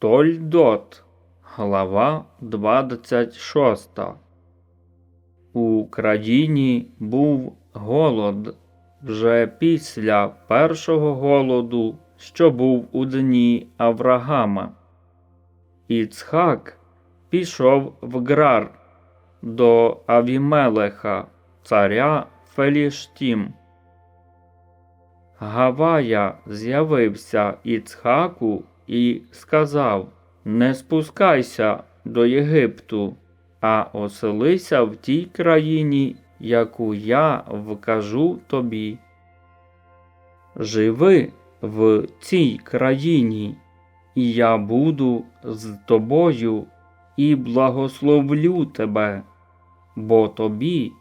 Тольдот, глава 26. У країні був голод вже після першого голоду, що був у дні Аврагама. Іцхак пішов в Грар до Авімелеха, царя Феліштім. Гавая з'явився Іцхаку і сказав: Не спускайся до Єгипту, а оселися в тій країні, яку я вкажу тобі. Живи в цій країні, і я буду з тобою і благословлю тебе, бо тобі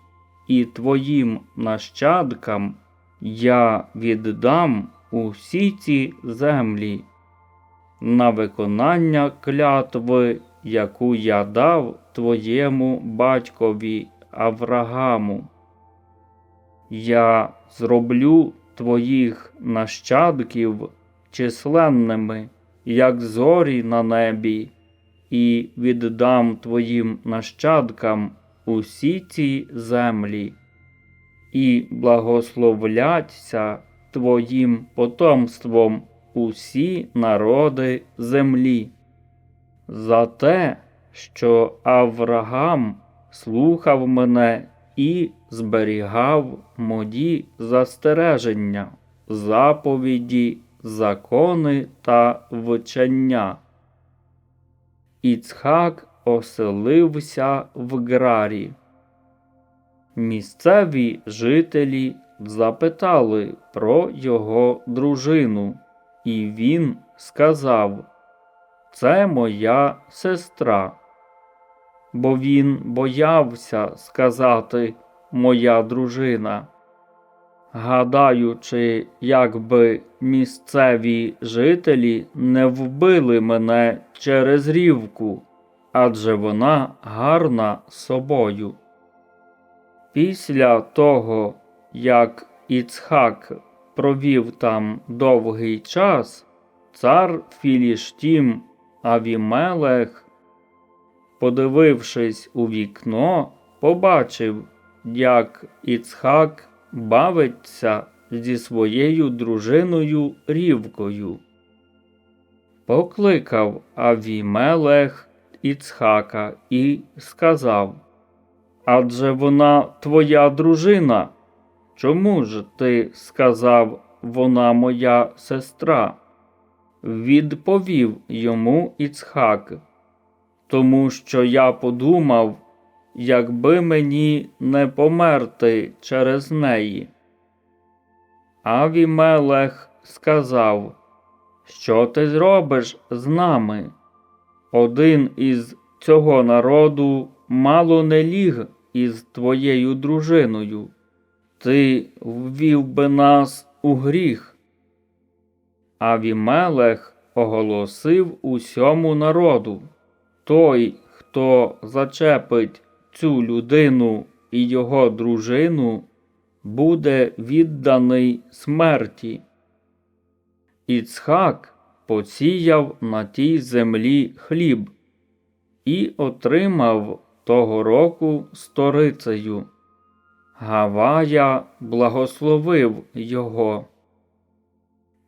і твоїм нащадкам я віддам усі ці землі на виконання клятви, яку я дав твоєму батькові Аврагаму. Я зроблю твоїх нащадків численними, як зорі на небі, і віддам твоїм нащадкам усі ці землі, і благословляться твоїм потомством усі народи землі. За те, що Аврагам слухав мене і зберігав мої застереження, заповіді, закони та вчення. Іцхак оселився в Грарі. Місцеві жителі запитали про його дружину, і він сказав: Це моя сестра. Бо він боявся сказати моя дружина, гадаючи, якби місцеві жителі не вбили мене через рівку, адже вона гарна собою. Після того, як Іцхак провів там довгий час, цар Філіштім Авімелех, подивившись у вікно, побачив, як Іцхак бавиться зі своєю дружиною рівкою. Покликав Авімелех Іцхака і сказав Адже вона твоя дружина. Чому ж ти сказав вона моя сестра? Відповів йому Іцхак, тому що я подумав, якби мені не померти через неї. Авімелех сказав, Що ти зробиш з нами? Один із цього народу мало не ліг із твоєю дружиною, ти ввів би нас у гріх. Авімелех оголосив усьому народу той, хто зачепить цю людину і його дружину, буде відданий смерті. Іцхак посіяв на тій землі хліб і отримав того року сторицею. Гавая благословив його.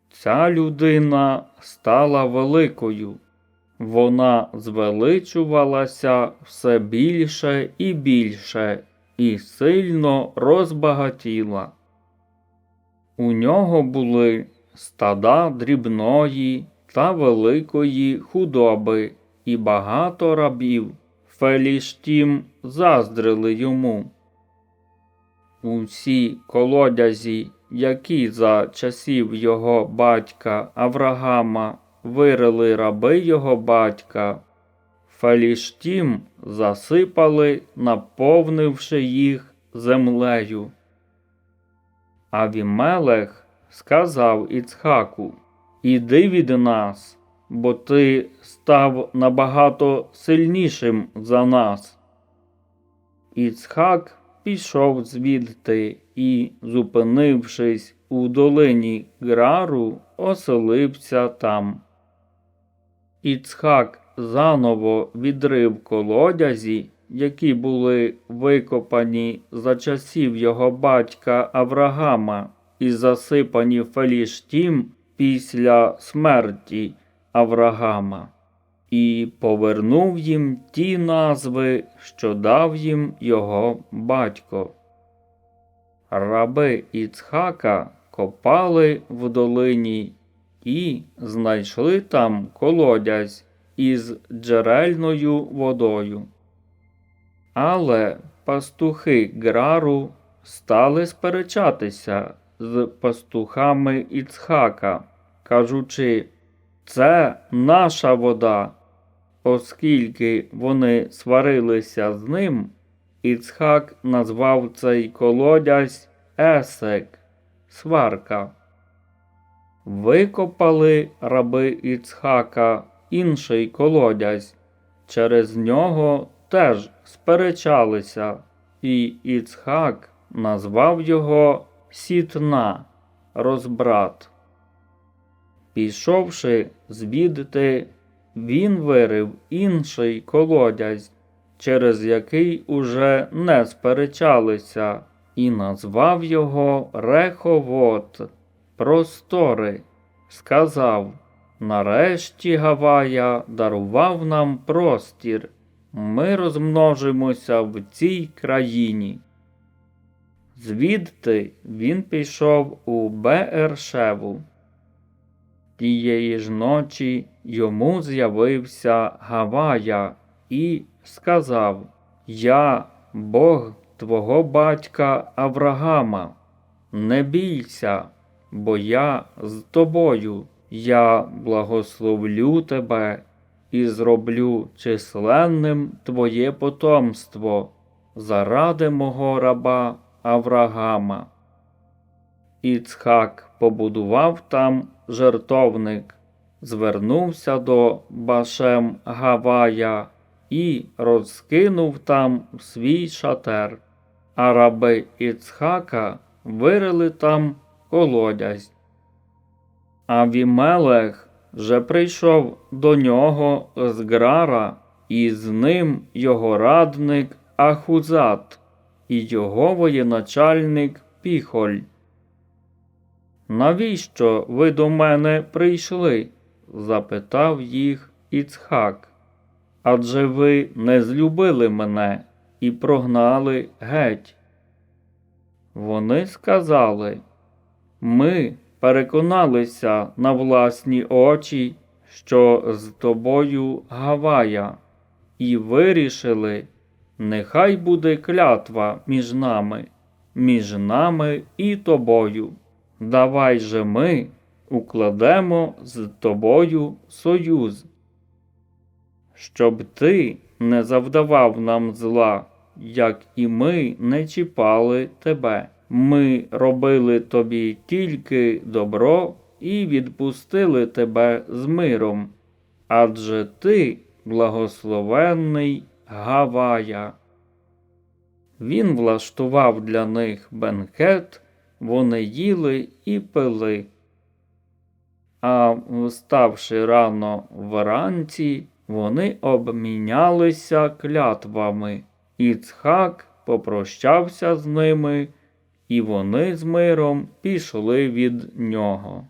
Ця людина стала великою, вона звеличувалася все більше і більше і сильно розбагатіла. У нього були стада дрібної та великої худоби і багато рабів. Феліштім заздрили йому. Усі колодязі, які за часів його батька Аврагама вирили раби його батька, Феліштім засипали, наповнивши їх землею. Авімелех сказав Іцхаку Іди від нас, бо ти став набагато сильнішим за нас. Іцхак пішов звідти і, зупинившись у долині Грару, оселився там. Іцхак заново відрив колодязі, які були викопані за часів його батька Аврагама і засипані Феліштім після смерті Аврагама, і повернув їм ті назви, що дав їм його батько. Раби Іцхака копали в долині і знайшли там колодязь із джерельною водою. Але пастухи Грару стали сперечатися з пастухами Іцхака, кажучи, це наша вода. Оскільки вони сварилися з ним, Іцхак назвав цей колодязь Есек, сварка. Викопали раби Іцхака інший колодязь, через нього теж сперечалися, і Іцхак назвав його Сітна, розбрат. Пішовши звідти, він вирив інший колодязь, через який уже не сперечалися, і назвав його Реховот, простори, сказав Нарешті Гавая дарував нам простір, ми розмножимося в цій країні. Звідти він пішов у Беершеву. Тієї ж ночі йому з'явився Гавая і сказав Я, Бог твого батька Аврагама, не бійся, бо я з тобою, я благословлю тебе і зроблю численним твоє потомство заради мого раба Аврагама. Іцхак побудував там жертовник, звернувся до Башем Гавая і розкинув там свій шатер, а раби Іцхака вирили там колодязь. Авімелех же прийшов до нього з Грара, і з ним його радник Ахузат і його воєначальник Піхоль. Навіщо ви до мене прийшли? запитав їх Іцхак. Адже ви не злюбили мене і прогнали геть. Вони сказали, ми переконалися на власні очі, що з тобою Гавая, і вирішили, нехай буде клятва між нами, між нами і тобою. Давай же ми укладемо з тобою союз, щоб ти не завдавав нам зла, як і ми не чіпали тебе. Ми робили тобі тільки добро і відпустили тебе з миром, адже ти благословенний Гавая. Він влаштував для них бенкет, вони їли і пили. А вставши рано вранці, вони обмінялися клятвами. Іцхак попрощався з ними, і вони з миром пішли від нього.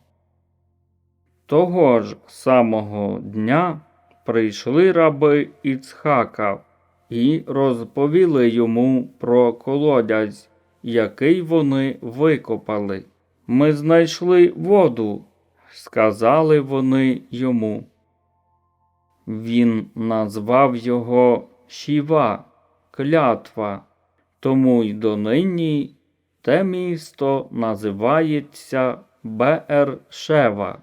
Того ж самого дня прийшли раби Іцхака і розповіли йому про колодязь, який вони викопали. Ми знайшли воду, сказали вони йому. Він назвав його Шіва, клятва, тому й донині те місто називається Беершева.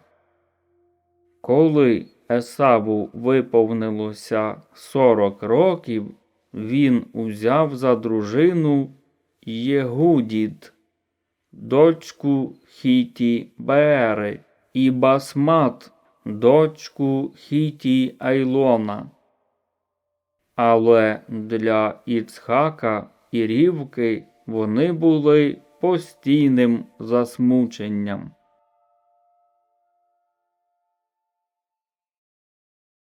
Коли Есаву виповнилося сорок років, він узяв за дружину Єгудід, дочку Хіті Беери, і Басмат, дочку Хіті Айлона. Але для Іцхака і Рівки вони були постійним засмученням.